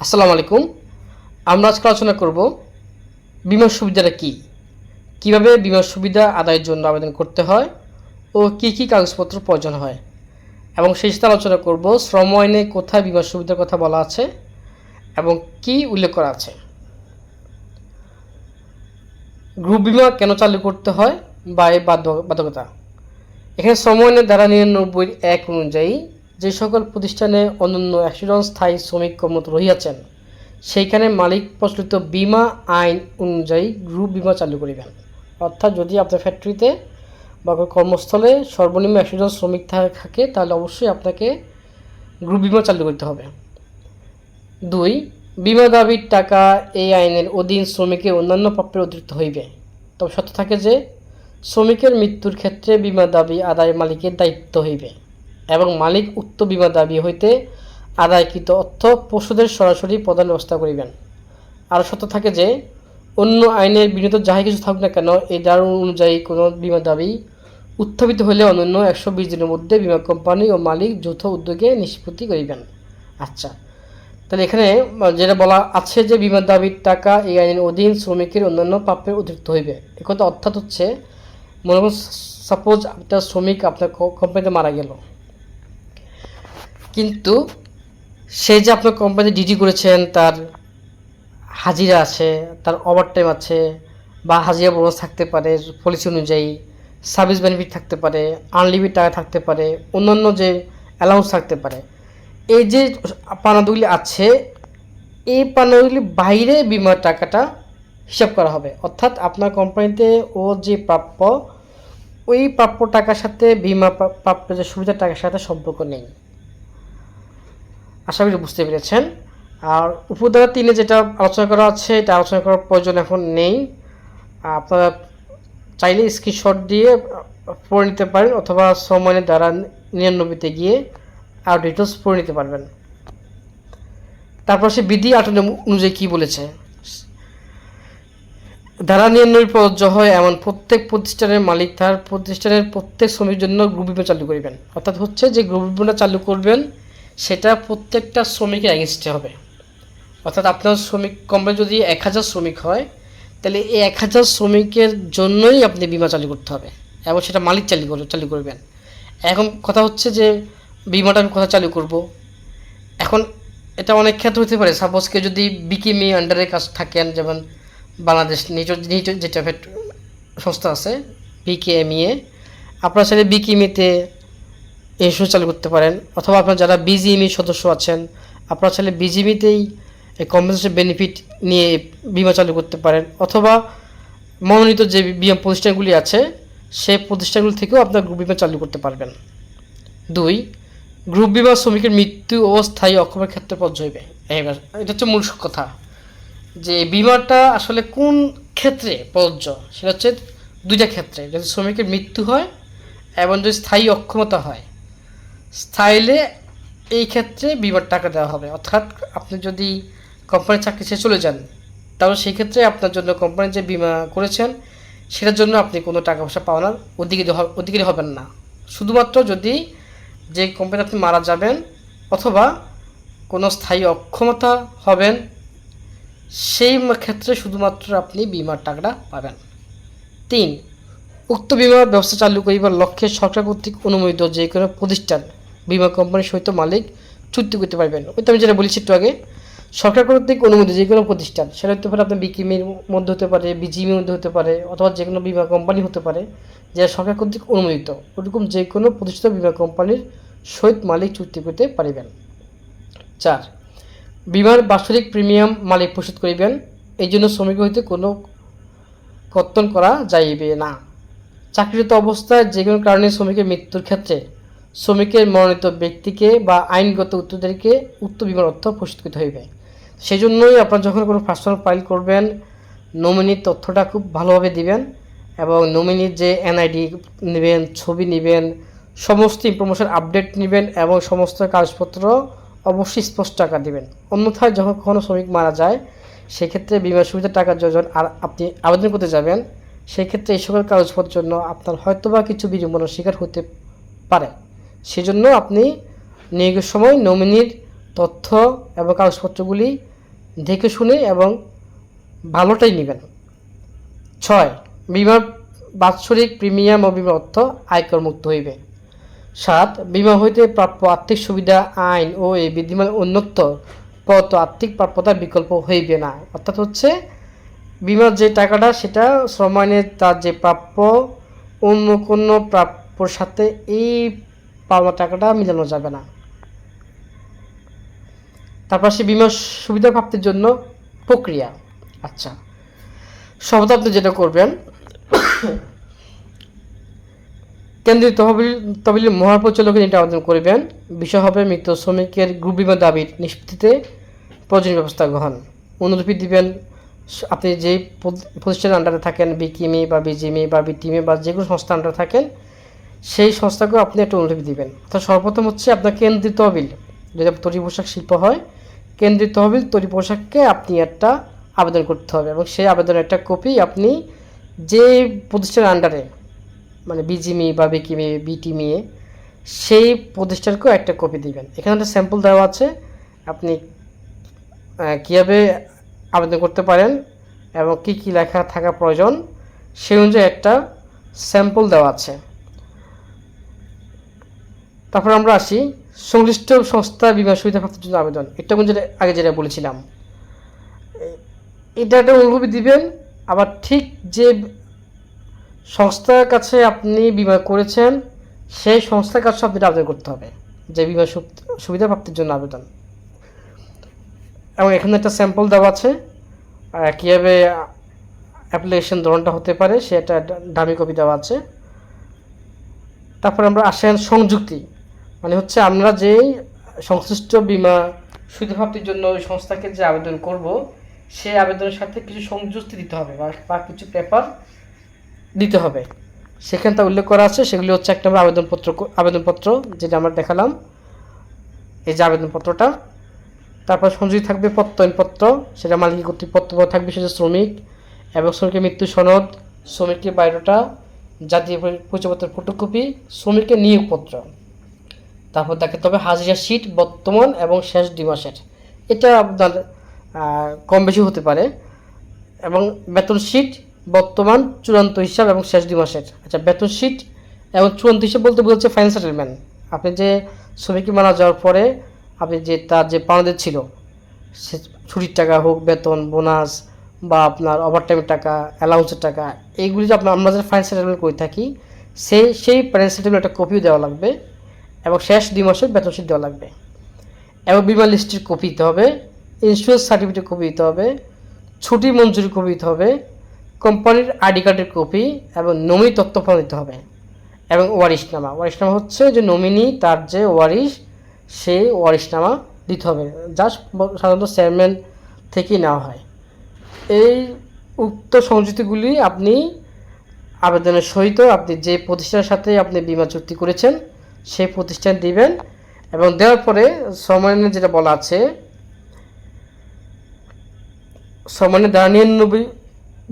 আসসালামু আলাইকুম। আমরা আজকে আলোচনা করব বিমা সুবিধাটা কি? কীভাবে বিমা সুবিধা আদায়ের জন্য আবেদন করতে হয় ও কি কি কাগজপত্র প্রয়োজন হয়? এবং সেই সাথে আলোচনা করব শ্রম আইনে কোথায় বিমা সুবিধার কথা বলা আছে এবং কি উল্লেখ করা আছে। গ্রুপ বিমা কেন চালু করতে হয় বা বাধ্য- বাধ্যকতা? এখানে শ্রম আইনের ধারা নিরানব্বই এক অনুযায়ী যে সকল প্রতিষ্ঠানে অনন্য একশো জন স্থায়ী শ্রমিক কর্মরত রহিয়াছেন, সেইখানে মালিক প্রচলিত বিমা আইন অনুযায়ী গ্রুপ বিমা চালু করিবেন। অর্থাৎ যদি আপনার ফ্যাক্টরিতে বা কর্মস্থলে সর্বনিম্ন একশো জন শ্রমিক থাকে, তাহলে অবশ্যই আপনাকে গ্রুপ বিমা চালু করতে হবে। দুই, বিমা দাবির টাকা এই আইনের অধীন শ্রমিকের অন্যান্য প্রাপ্যের অতিরিক্ত হইবে। তবে সত্য থাকে যে, শ্রমিকের মৃত্যুর ক্ষেত্রে বিমা দাবি আদায় মালিকের দায়িত্ব হইবে। এবং মালিক উক্ত বিমা দাবি হইতে আদায়কৃত অর্থ পশুদের সরাসরি প্রদান ব্যবস্থা করিবেন। আর সত্য থাকে যে, অন্য আইনের বিনীত যাহা কিছু থাকুক না কেন, এই দ্বার অনুযায়ী কোনো বিমা দাবি উত্থাপিত হলে অনন্য একশো বিশ দিনের মধ্যে বিমা কোম্পানি ও মালিক যৌথ উদ্যোগে নিষ্পত্তি করিবেন। আচ্ছা তাহলে এখানে যেটা বলা আছে যে বিমা দাবির টাকা এই আইনের অধীন শ্রমিকের অন্যান্য প্রাপ্যের অতিরিক্ত হইবে। এ কথা অর্থাৎ হচ্ছে, মনে করুন সাপোজ আপনার শ্রমিক আপনার কোম্পানিতে মারা গেল। কিন্তু সে যে আপনার কোম্পানিতে ডিউটি করেছেন, তার হাজিরা আছে, তার ওভারটাইম আছে, বা হাজিরা বোনাস থাকতে পারে পলিসি অনুযায়ী সার্ভিস বেনিফিট থাকতে পারে আনলিমিট টাকা থাকতে পারে, অন্যান্য যে অ্যালাউন্স থাকতে পারে। এই যে পানাদুগুলি আছে, এই পানাদুগুলি বাইরে বিমার টাকাটা হিসাব করা হবে। অর্থাৎ আপনার কোম্পানিতে ও যে প্রাপ্য, ওই প্রাপ্য টাকার সাথে বিমা প্রাপ্য যে সুবিধার টাকার সাথে সম্পর্ক নেই। আশা করি বুঝতে পেরেছেন। আর উপধারা তিনে যেটা আলোচনা করা আছে, এটা আলোচনা করার প্রয়োজন এখন নেই। আপনারা চাইলে স্ক্রিনশট দিয়ে পড়ে নিতে পারেন অথবা সময়ের দ্বারা নিরানব্বইতে গিয়ে আর ডিটেলস পড়ে নিতে পারবেন। তারপর সে বিধি আটনে অনুযায়ী কী বলেছে? ধারা নিরানব্বই প্রযোজ্য হয় এমন প্রত্যেক প্রতিষ্ঠানের মালিক তার প্রতিষ্ঠানের প্রত্যেক শ্রমিকের জন্য গ্রুপ বিমা চালু করিবেন। অর্থাৎ হচ্ছে যে গ্রুপ বিমা চালু করবেন সেটা প্রত্যেকটা শ্রমিকের এগেনস্টে হবে। অর্থাৎ আপনার শ্রমিক কোম্পানি যদি এক হাজার শ্রমিক হয়, তাহলে এই এক হাজার শ্রমিকের জন্যই আপনি বিমা চালু করতে হবে এবং সেটা মালিক চালু করবে, চালু করবেন। এখন কথা হচ্ছে যে বিমাটা আমি কোথায় চালু করব? এখন এটা অনেক ক্ষেত্রে হতে পারে। সাপোজ কেউ যদি বিকিমি আন্ডারে কাজ থাকেন, যেমন বাংলাদেশ নিজ নিজ যেটা সংস্থা আছে, বিকেএমইএ, আপনার চাইলে বিকিমিতে ইন্স্যুরেন্স চালু করতে পারেন। অথবা আপনার যারা বিজিএমই সদস্য আছেন, আপনারা চাইলে বিজিএমিতেই কম্পেনসেশন বেনিফিট নিয়ে বিমা চালু করতে পারেন। অথবা মনোনীত যে বিমা প্রতিষ্ঠানগুলি আছে, সেই প্রতিষ্ঠানগুলি থেকেও আপনার গ্রুপ বিমা চালু করতে পারবেন। দুই গ্রুপ বিমা শ্রমিকের মৃত্যু ও স্থায়ী অক্ষমের ক্ষেত্রে প্রযোজ্য হইবে এবার, এটা হচ্ছে মূল কথা। যে বিমাটা আসলে কোন ক্ষেত্রে প্রযোজ্য, সেটা হচ্ছে দুইটা ক্ষেত্রে। যদি শ্রমিকের মৃত্যু হয় এবং যদি স্থায়ী অক্ষমতা হয় স্থায়ীলে এই ক্ষেত্রে বিমার টাকা দেওয়া হবে। অর্থাৎ আপনি যদি কোম্পানির চাকরি ছেড়ে চলে যান, তাহলে সেই ক্ষেত্রে আপনার জন্য কোম্পানি যে বিমা করেছেন, সেটার জন্য আপনি কোনো টাকা পয়সা পাওয়ার অধিকারী অধিকারী হবেন না। শুধুমাত্র যদি যে কোম্পানি আপনি মারা যাবেন, অথবা কোনো স্থায়ী অক্ষমতা হবেন, সেই ক্ষেত্রে শুধুমাত্র আপনি বিমার টাকাটা পাবেন। তিন, উক্ত বিমা ব্যবস্থা চালু করিবার লক্ষ্যে সরকার কর্তৃক অনুমোদিত যে কোনো প্রতিষ্ঠান বিমা কোম্পানির সহিত মালিক চুক্তি করতে পারবেন। ওই তো আমি যেটা বলেছি একটু আগে, সরকার কর্তৃক অনুমোদিত যে কোনো প্রতিষ্ঠান, সেটা হতে পারে আপনার বিকিমির মধ্যে হতে পারে, বিজিমির মধ্যে হতে পারে, অথবা যে কোনো বিমা কোম্পানি হতে পারে যা সরকার কর্তৃক অনুমোদিত। ওরকম যে কোনো প্রতিষ্ঠিত বিমা কোম্পানির সহিত মালিক চুক্তি করতে পারিবেন। চার, বিমার বাৎসরিক প্রিমিয়াম মালিক পরিশোধ করিবেন। এই জন্য শ্রমিক হইতে কোনো কর্তন করা যাইবে না। চাকরিরত অবস্থায় যে কোনো কারণে শ্রমিকের মৃত্যুর ক্ষেত্রে শ্রমিকের মনোনীত ব্যক্তিকে বা আইনগত উত্তরদারীকে উক্ত বিমার অর্থ পরিশোধ করতে হইবে। সেই জন্যই আপনারা যখন কোনো পার্সোনাল ফাইল করবেন নমিনির তথ্যটা খুব ভালোভাবে দিবেন এবং নমিনির যে এনআইডি নেবেন, ছবি নেবেন, সমস্ত ইনফরমেশন আপডেট নেবেন এবং সমস্ত কাগজপত্র অবশ্যই স্পষ্ট টাকা দিবেন। অন্যথায় যখন কখনো শ্রমিক মারা যায়, সেক্ষেত্রে বিমা সুবিধার টাকার যখন আর আপনি আবেদন করতে যাবেন, সেক্ষেত্রে এই সকল কাগজপত্রের জন্য আপনার হয়তোবা কিছু বিড়ম্বনার শিকার হতে পারে। সেজন্য আপনি নিয়োগের সময় নমিনির তথ্য এবং কাগজপত্রগুলি দেখে শুনে এবং ভালোটাই নেবেন। ছয় বিমার বাৎসরিক প্রিমিয়াম ও বিমা অর্থ আয়কর মুক্ত হইবে। সাত, বিমা হইতে প্রাপ্য আর্থিক সুবিধা, আইন ও এই বিদ্যমান উন্নত পদ আর্থিক প্রাপ্যতার বিকল্প হইবে না। অর্থাৎ হচ্ছে বিমার যে টাকাটা সেটা শ্রম আইনে তার যে প্রাপ্য অন্য কোনো প্রাপ্যর সাথে এই পাওনা টাকাটা মিলানো যাবে না। তারপর সে বিমা সুবিধা প্রাপ্তির জন্য প্রক্রিয়া। আচ্ছা সর্বদা আপনি যেটা করবেন, কেন্দ্রীয় তহবিল তহবিলের মহাপরিচালকের এটা আবেদন করবেন। বিষয় হবে মৃত শ্রমিকের গ্রুপ বিমা দাবির নিষ্পত্তিতে প্রয়োজনীয় ব্যবস্থা গ্রহণ। অনুলিপি দিবেন, আপনি যেই প্রতি- প্রতিষ্ঠানের আন্ডারে থাকেন, বিকিমি বা বিজিমি বা বিটিমি বা যে কোনো সংস্থা আন্ডারে থাকেন সেই সংস্থাকে আপনি একটা অনুলিপি দিবেন। অর্থাৎ সর্বপ্রথম হচ্ছে আপনার কেন্দ্রীয় তহবিল, যদি তৈরি পোশাক শিল্প হয়, কেন্দ্রীয় তহবিল, তৈরি পোশাককে আপনি একটা আবেদন করতে হবে এবং সেই আবেদনের একটা কপি আপনি যে প্রতিষ্ঠানের আন্ডারে মানে বিজিমি বা বিকিমি বিটিমি সেই প্রতিষ্ঠানকেও একটা কপি দিবেন। এখানে একটা স্যাম্পল দেওয়া আছে, আপনি কীভাবে আবেদন করতে পারেন এবং কি কি লেখা থাকা প্রয়োজন, সেই অনুযায়ী একটা স্যাম্পল দেওয়া আছে। তারপর আমরা আসি। সংশ্লিষ্ট সংস্থা বিমা সুবিধা প্রাপ্তির জন্য আবেদন। এটা কোন যেটা আগে যেটা বলেছিলাম। এটা একটা অনুভূতি দিবেন। আবার ঠিক যে সংস্থার কাছে আপনি বিমা করেছেন, সেই সংস্থার কাছে আপনি আবেদন করতে হবে। যে বিমা সু- সুবিধা প্রাপ্তির জন্য আবেদন। এবং এখানে একটা স্যাম্পল দেওয়া আছে। কীভাবে অ্যাপ্লিকেশন ধরনটা হতে পারে, সেটা দামি কপি দেওয়া আছে। তারপর আমরা আসেন সংযুক্তি। মানে হচ্ছে আমরা যেই সংশ্লিষ্ট বিমা সুবিধা প্রাপ্তির জন্য ওই সংস্থাকে যে আবেদন করব, সেই আবেদনের সাথে কিছু সংযুক্তি দিতে হবে বা কিছু পেপার দিতে হবে। সেখানে তা উল্লেখ করা আছে, সেগুলি হচ্ছে একটা আবেদনপত্র আবেদনপত্র যেটা আমরা দেখালাম। এই যে আবেদনপত্রটা, তারপর সংযোগী থাকবে প্রত্যয়নপত্র, সেটা মালিক কর্তৃপত্র থাকবে, সেটা শ্রমিক এবং শ্রমিকের মৃত্যু সনদ, শ্রমিকের বায়োডাটা, জাতীয় পরি- পরিচয়পত্রের ফটোকপি শ্রমিকের নিয়োগপত্র। তারপর দেখাতে হবে হাজিরা শীট বর্তমান এবং শেষ মাসের। এটা আপনার কম বেশি হতে পারে। এবং বেতন শীট বর্তমান চূড়ান্ত হিসাব এবং শেষ মাসের। আচ্ছা বেতন শীট এবং চূড়ান্ত হিসাব বলতে বোঝাচ্ছে ফাইন সেটেলমেন্ট আপনি যে শ্রমিক মারা যাওয়ার পরে আপনি যে তার যে পাওনাদের ছিল, সে ছুটির টাকা হোক, বেতন বোনাস বা আপনার ওভারটাইমের টাকা অ্যালাউন্সের টাকা, এইগুলি যে আপনার আমরা যে ফাইন সেটেলমেন্ট করে থাকি সেই সেই ফাইন সেটেলমেন্ট একটা কপিও দেওয়া লাগবে। এবং শেষ দুই মাসের বেতন শীট দেওয়া লাগবে। এবং বিমা লিস্টের কপি দিতে হবে ইন্স্যুরেন্স সার্টিফিকেট কপি দিতে হবে ছুটি মঞ্জুরি কপি দিতে হবে কোম্পানির আইডি কার্ডের কপি এবং নমিনি তথ্য ফর্ম দিতে হবে এবং ওয়ারিশনামা। ওয়ারিশনামা হচ্ছে যে নমিনি তার যে ওয়ারিশ সেই ওয়ারিশনামা দিতে হবে। জাস্ট সাধারণত চেয়ারম্যান থেকেই নেওয়া হয়। এই উক্ত সংযুক্তিগুলি আপনি আবেদনের সহিত আপনি যে প্রতিষ্ঠানের সাথে আপনি বিমা চুক্তি করেছেন সেই প্রতিষ্ঠান দিবেন এবং দেওয়ার পরে সময় যেটা বলা আছে, সমানে দ্বারা নিরানব্বই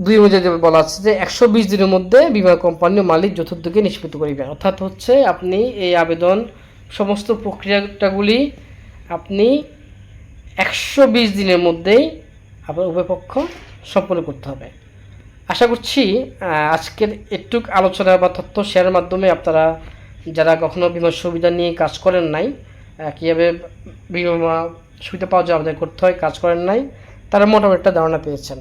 দুই অনুযায়ী বলা আছে যে একশো বিশ দিনের মধ্যে বিমা কোম্পানি মালিক যথাযোগ্যে নিষ্পত্তি করিবেন অর্থাৎ হচ্ছে আপনি এই আবেদন সমস্ত প্রক্রিয়াটাগুলি আপনি একশো বিশ দিনের মধ্যেই আপনার উভয় পক্ষ সম্পন্ন করতে হবে। আশা করছি আজকের একটুক আলোচনা বা তথ্য শেয়ারের মাধ্যমে আপনারা যারা কখনো বিমা সুবিধা নিয়ে কাজ করেন নাই কীভাবে বিমা সুবিধা পাওয়া যায় আবেদন করতে হয়, কাজ করেন নাই, তারা মোটামুটি একটা ধারণা পেয়েছেন।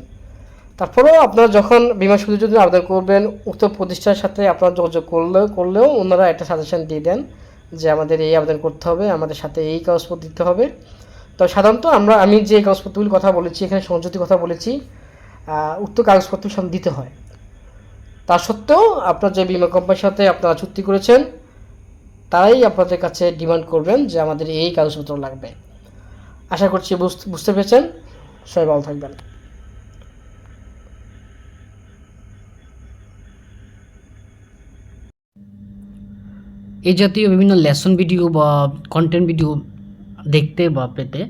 তারপরেও আপনারা যখন বিমা সুবিধার জন্য আবেদন করবেন, উক্ত প্রতিষ্ঠানের সাথে আপনারা যোগাযোগ করলেও করলেও ওনারা একটা সাজেশন দিয়ে দেন যে আমাদের এই আবেদন করতে হবে, আমাদের সাথে এই কাগজপত্র দিতে হবে। তো সাধারণত আমরা, আমি যে কাগজপত্রগুলির কথা বলেছি, এখানে সংযুক্তির কথা বলেছি উক্ত কাগজপত্র সব দিতে হয়। তা সত্ত্বেও আপনার যে বিমা কোম্পানির সাথে আপনারা চুক্তি করেছেন তারাই আপনাদের কাছে ডিমান্ড করবেন যে আমাদের এই কাগজপত্র লাগবে। আশা করছি বুঝতে পেরেছেন। সবাই ভালো থাকবেন। এই জাতীয় বিভিন্ন লেসন ভিডিও বা কন্টেন্ট ভিডিও দেখতে বা পেতে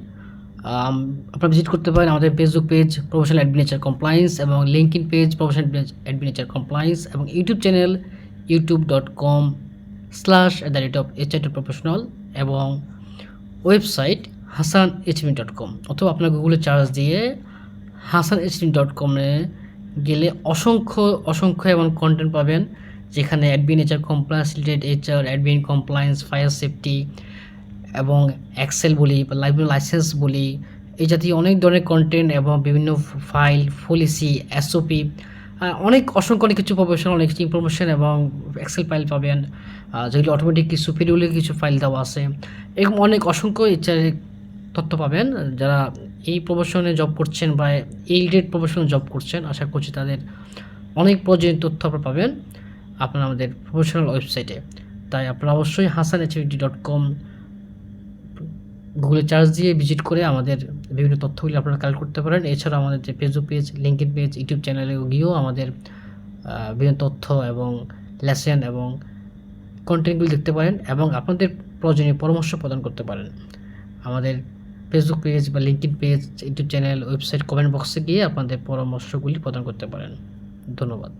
আপনারা ভিজিট করতে পারেন আমাদের ফেসবুক পেজ প্রফেশনাল অ্যাডমিনেচার কমপ্লায়েন্স এবং লিঙ্কইন পেজ প্রফেশনাল অ্যাডমিনেচার কমপ্লায়েন্স এবং YouTube channel YouTube dot com slash at the rate of H professional এবং ওয়েবসাইট হাসান এইচএমি ডট কম অথবা আপনার গুগলে চার্জ দিয়ে হাসান এইচএমি ডট কমে গেলে অসংখ্য অসংখ্য এমন কন্টেন্ট পাবেন যেখানে admin HR compliance related HR admin compliance fire safety এবং এক্সেল বলি বা লাইব্রেরি লাইসেন্স বলি, এই জাতীয় অনেক ধরনের কন্টেন্ট এবং বিভিন্ন ফাইল পলিসি এসওপি অনেক অসংখ্য অনেক কিছু প্রফেশনাল অনেক কিছু ইনফরমেশন এবং এক্সেল ফাইল পাবেন। যেগুলো অটোমেটিক কিছু পিডিউলে কিছু ফাইল দেওয়া আছে। এরকম অনেক অসংখ্য ইচ্ছার তথ্য পাবেন। যারা এই প্রফেশনে জব করছেন বা এই রিলেটেড প্রফেশনে জব করছেন, আশা করছি তাদের অনেক প্রয়োজনীয় তথ্য আপনারা পাবেন। আপনারা আমাদের প্রফেশনাল ওয়েবসাইটে তাই আপনারা অবশ্যই হাসান ডট কম গুগলে চার্জ দিয়ে ভিজিট করে আমাদের বিভিন্ন তথ্যগুলি আপনারা কালেক্ট করতে পারেন। এছাড়া আমাদের যে Facebook page linked page YouTube চ্যানেলে গিয়েও আমাদের বিভিন্ন তথ্য এবং লেসেন এবং কন্টেন্টগুলি দেখতে পারেন এবং আপনাদের প্রয়োজনীয় পরামর্শ প্রদান করতে পারেন। আমাদের ফেসবুক পেজ বা linked page YouTube channel website comment বক্সে গিয়ে আপনাদের পরামর্শগুলি প্রদান করতে পারেন। ধন্যবাদ।